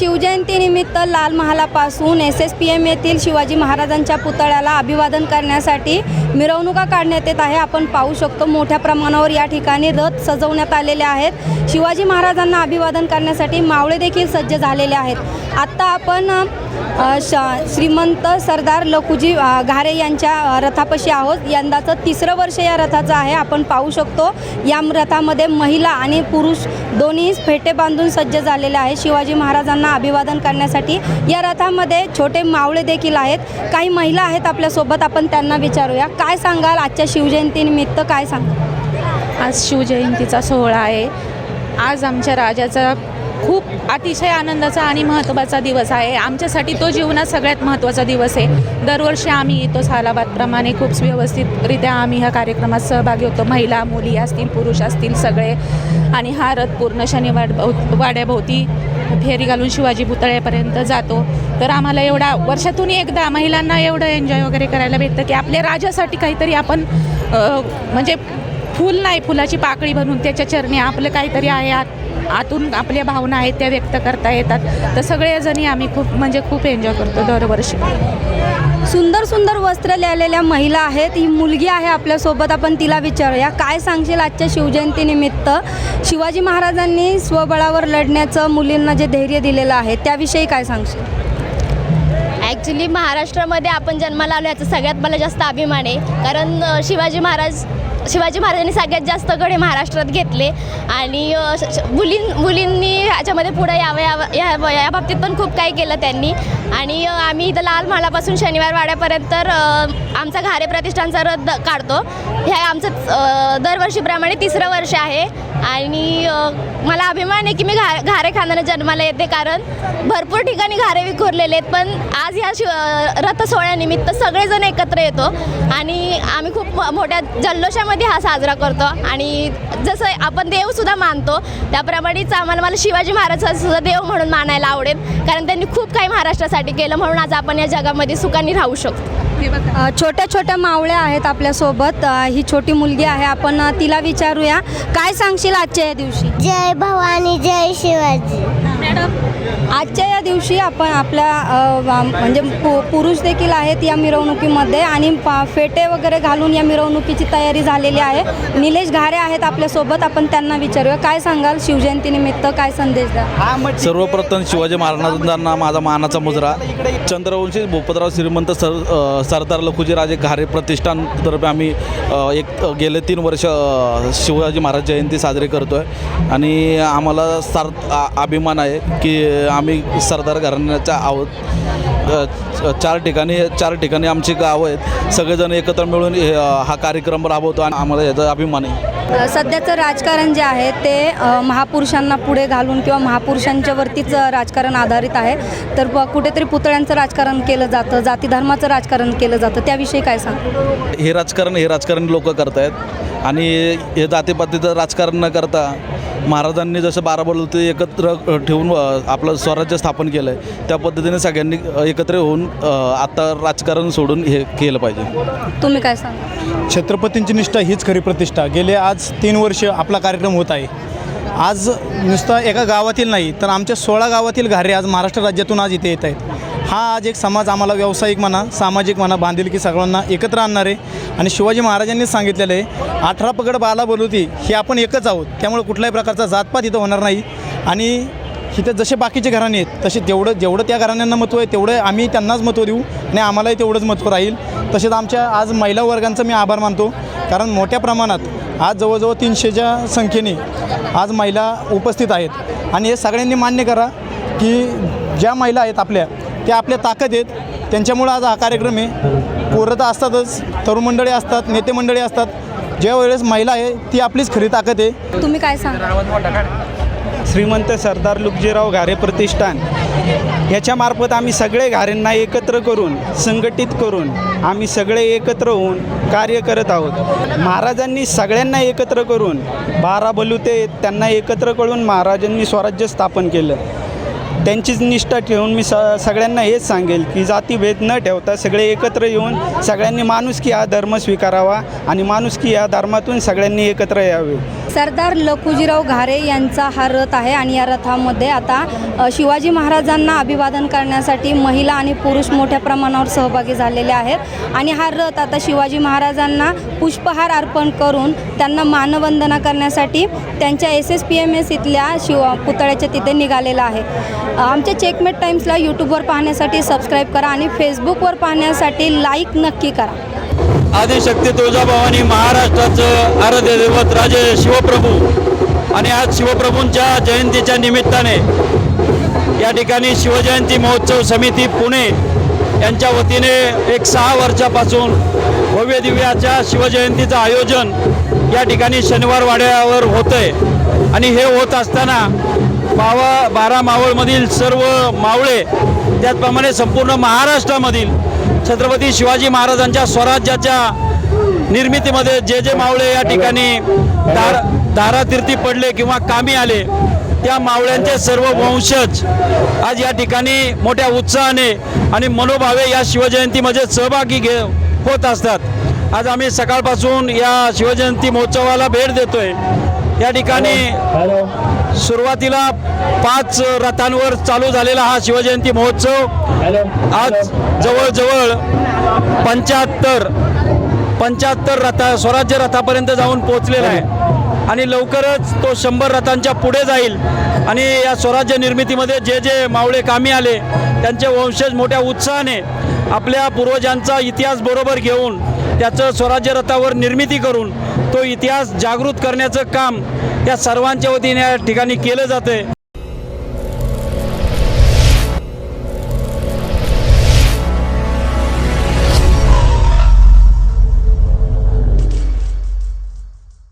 शिवजयंतीनिमित्त लाल महालापासून S S P M येथील शिवाजी महाराजांच्या पुतळ्याला अभिवादन करण्यासाठी मिरवणुका काढण्यात येत आहे. आपण पाहू शकतो मोठ्या प्रमाणावर या ठिकाणी रथ सजवण्यात आलेले आहेत. शिवाजी महाराजांना अभिवादन करण्यासाठी मावळे देखील सज्ज झालेले आहेत. आत्ता आपण श श्रीमंत सरदार लखुजी घारे यांच्या रथापाशी आहोत. यंदाचं तिसरं वर्ष या रथाचं आहे. आपण पाहू शकतो या रथामध्ये महिला आणि पुरुष दोन्ही फेटे बांधून सज्ज झालेले आहे शिवाजी महाराजांना अभिवादन करण्यासाठी या रथामध्ये छोटे मावळे देखील आहेत. काही महिला आहेत आपल्यासोबत. आपण त्यांना विचारूया. काय सांगाल आजच्या शिवजयंतीनिमित्त काय सांगाल? आज शिवजयंतीचा सोहळा आहे. आज आमच्या राजाचा खूप अतिशय आनंदाचा आणि महत्त्वाचा दिवस आहे. आमच्यासाठी तो जीवनात सगळ्यात महत्त्वाचा दिवस आहे. दरवर्षी आम्ही येतो सालाबादप्रमाणे खूप व्यवस्थितरित्या आम्ही ह्या कार्यक्रमात सहभागी होतो. महिला मुली असतील पुरुष असतील सगळे. आणि हा रथ पूर्ण शनिवार वाड्याभोवती फेरी घालून शिवाजी पुतळ्यापर्यंत जातो. तर आम्हाला एवढा वर्षातून एकदा महिलांना एवढं एन्जॉय वगैरे करायला भेटतं की आपल्या राजासाठी काहीतरी आपण म्हणजे फूल नाही फुलाची पाकळी बनवून त्याच्या चरणी आपलं काहीतरी आहे. आत आतून आपल्या भावना आहेत त्या व्यक्त करता येतात. तर सगळेजणी आम्ही खूप म्हणजे खूप एन्जॉय करतो दरवर्षी. सुंदर सुंदर वस्त्र लिहिलेल्या महिला आहेत. ही मुलगी आहे आपल्यासोबत. आपण तिला विचारूया. काय सांगशील आजच्या शिवजयंतीनिमित्त? शिवाजी महाराजांनी स्वबळावर लढण्याचं मुलींना जे धैर्य दिलेलं आहे त्याविषयी काय सांगशील? ॲक्च्युली महाराष्ट्रामध्ये आपण जन्माला आलो याचा सगळ्यात मला जास्त अभिमान आहे. कारण शिवाजी महाराज शिवाजी महाराजांनी सगळ्यात जास्त गडे महाराष्ट्रात घेतले. आणि मुलीं मुलींनी ह्याच्यामध्ये पुढं यावं यावं या या बाबतीत पण खूप काही केलं त्यांनी. आणि आम्ही इथं लाल महालापासून शनिवार वाड्यापर्यंत आमचा घारे प्रतिष्ठानचा रथ काढतो. हे आमचं दरवर्षीप्रमाणे तिसरं वर्ष आहे. आणि मला अभिमान आहे की मी घा घारे खांद्याने जन्माला येते कारण भरपूर ठिकाणी घारे विखुरलेले आहेत पण आज ह्या शिव रथ सोहळ्यानिमित्त सगळेजण एकत्र येतो. आणि आम्ही खूप मोठ्या जल्लोषामध्ये हा साजरा करतो. आणि जसं आपण देवसुद्धा मानतो त्याप्रमाणेच आम्हाला मला शिवाजी महाराजांचा सुद्धा देव म्हणून मानायला आवडेल. कारण त्यांनी खूप काही महाराष्ट्रासाठी केलं म्हणून आज आपण या जगामध्ये सुखाने राहू शकतो. छोट्या छोट्या मावळ्या आहेत आपल्यासोबत. ही छोटी मुलगी आहे. आपण तिला विचारूया. काय सांगशील आजच्या या दिवशी? जय भवानी जय शिवाजी. आजच्या या दिवशी आपण आपल्या म्हणजे पु पुरुष देखील आहेत या मिरवणुकीमध्ये आणि पा- फेटे वगैरे घालून या मिरवणुकीची तयारी झालेली आहे. निलेश घारे आहेत आपल्यासोबत आपण त्यांना विचारूया. काय सांगाल शिवजयंतीनिमित्त काय संदेश द्या सर्वप्रथम शिवाजी महाराजांना माझा मानाचा मुजरा. चंद्रवंशी भूपतराव श्रीमंत सर सरदार लखुजीराजे घारे प्रतिष्ठानतर्फे आम्ही एक गेले तीन वर्ष शिवाजी महाराज जयंती साजरी करतो आहे आणि आम्हाला सार अभिमान आहे की आम्ही सरदार घराण्याच्या आहोत चार ठिकाणी चार ठिकाणी आमची गावं आहेत. सगळेजण एकत्र मिळून हे, कार्यक्रम राबवतो आणि आम्हाला याचा अभिमान आहे. सध्याचं राजकारण जे आहे ते महापुरुषांना पुढे घालून किंवा महापुरुषांच्या वरतीच अ, राजकारण आधारित आहे. तर कुठेतरी पुतळ्यांचं राजकारण केलं जातं जाती धर्माचं राजकारण केलं जातं. त्याविषयी काय सांग? हे राजकारण हे राजकारण लोक करत आहेत आणि हे जातीपातीचं राजकारण न करता महाराजांनी जसं बारा बलुते एकत्र ठेवून आपलं स्वराज्य स्थापन केलं आहे त्या पद्धतीने सगळ्यांनी एकत्र होऊन आता राजकारण सोडून हे केलं पाहिजे. तुम्ही काय सांगा? छत्रपतींची निष्ठा हीच खरी प्रतिष्ठा. गेले आज तीन वर्ष आपला कार्यक्रम होत आहे. आज नुसतं एका गावातील नाही तर आमच्या सोळा गावातील घारे आज महाराष्ट्र राज्यातून आज इथे येत आहेत. हा आज एक समाज आम्हाला व्यावसायिक म्हणा सामाजिक म्हणा बांधिलकी सगळ्यांना एकत्र आणणार आहे. आणि शिवाजी महाराजांनीच सांगितलेलं आहे अठरा पगड बाला बोलवती हे आपण एकच आहोत. त्यामुळे कुठल्याही प्रकारचा जातपात इथं होणार नाही. आणि इथं जसे बाकीचे घराणे आहेत तसे तेवढं जेवढं त्या घराण्यांना महत्त्व आहे तेवढं आम्ही त्यांनाच महत्त्व देऊ आणि आम्हालाही तेवढंच महत्त्व राहील. तसेच आमच्या आज महिला वर्गांचा मी आभार मानतो. कारण मोठ्या प्रमाणात आज जवळजवळ तीनशेच्या संख्येने आज महिला उपस्थित आहेत. आणि हे सगळ्यांनी मान्य करा की ज्या महिला आहेत आपल्या त्या आपल्या ताकद आहेत. त्यांच्यामुळं आज हा कार्यक्रम आहे. पोरं तर असतातच तरुण मंडळी असतात नेते मंडळी असतात. ज्या वेळेस महिला आहे ती आपलीच खरी ताकद आहे. तुम्ही काय सांगा? श्रीमंत सरदार लुकजीराव घारे प्रतिष्ठान. याच्यामार्फत आम्ही सगळे घारेंना एकत्र करून संघटित करून आम्ही सगळे एकत्र होऊन कार्य करत आहोत. महाराजांनी सगळ्यांना एकत्र करून बारा बलुते त्यांना एकत्र करून महाराजांनी स्वराज्य स्थापन केलं. त्यांचीच निष्ठा ठेवून मी स सगळ्यांना हेच सांगेल की जातीभेद न ठेवता सगळे एकत्र येऊन सगळ्यांनी माणुसकी हा धर्म स्वीकारावा आणि माणुसकी या धर्मातून सगळ्यांनी एकत्र यावे. सरदार लखुजीराव घारे यांचा हा रथ आहे आणि या रथामध्ये आता अ, शिवाजी महाराजांना अभिवादन करण्यासाठी महिला आणि पुरुष मोठ्या प्रमाणावर सहभागी झालेले आहेत आणि हा रथ आता शिवाजी महाराजांना पुष्पहार अर्पण करून त्यांना मानवंदना करण्यासाठी त्यांच्या S S P M S इथल्या शिव पुतळ्याच्या तिथे निघालेला आहे. आमच्या चेकमेट टाइम्सला यूट्यूबवर पाहण्यासाठी सबस्क्राईब करा आणि फेसबुकवर पाहण्यासाठी लाईक नक्की करा. आदिशक्ती तुळजाभवानी महाराष्ट्राचं आराध्य दैवत राजे शिवप्रभू. आणि आज शिवप्रभूंच्या जयंतीच्या निमित्ताने या ठिकाणी शिवजयंती महोत्सव समिती पुणे यांच्या वतीने एक सहा वर्षापासून भव्य दिव्याच्या शिवजयंतीचं आयोजन या ठिकाणी शनिवार वाड्यावर होतं आहे आणि हे होत असताना बावा बारा मावळमधील सर्व मावळे त्याचप्रमाणे संपूर्ण महाराष्ट्रामधील छत्रपती शिवाजी महाराजांच्या स्वराज्याच्या निर्मितीमध्ये जे जे मावळे या ठिकाणी दार दारातीर्थी पडले किंवा कामी आले त्या मावळ्यांचे सर्व वंशज आज या ठिकाणी मोठ्या उत्साहाने आणि मनोभावे या शिवजयंतीमध्ये सहभागी घे होत असतात. आज आम्ही सकाळपासून या शिवजयंती महोत्सवाला भेट देतोय. या ठिकाणी सुरुवातीला पाच रथांवर चालू झालेला हा शिवजयंती महोत्सव. आज जवळजवळ पंच्याहत्तर पंच्याहत्तर रथा स्वराज्य रथापर्यंत जाऊन पोहोचलेला आहे. आणि लवकरच तो शंभर रथांच्या पुढे जाईल. आणि या स्वराज्य निर्मितीमध्ये जे जे मावळे कामी आले त्यांचे वंशज मोठ्या उत्साहाने आपल्या पूर्वजांचा इतिहास बरोबर घेऊन त्याचं स्वराज्य रथावर निर्मिती करून तो इतिहास जागृत करण्याचं काम या सर्वांच्या वतीने या ठिकाणी केलं जातं आहे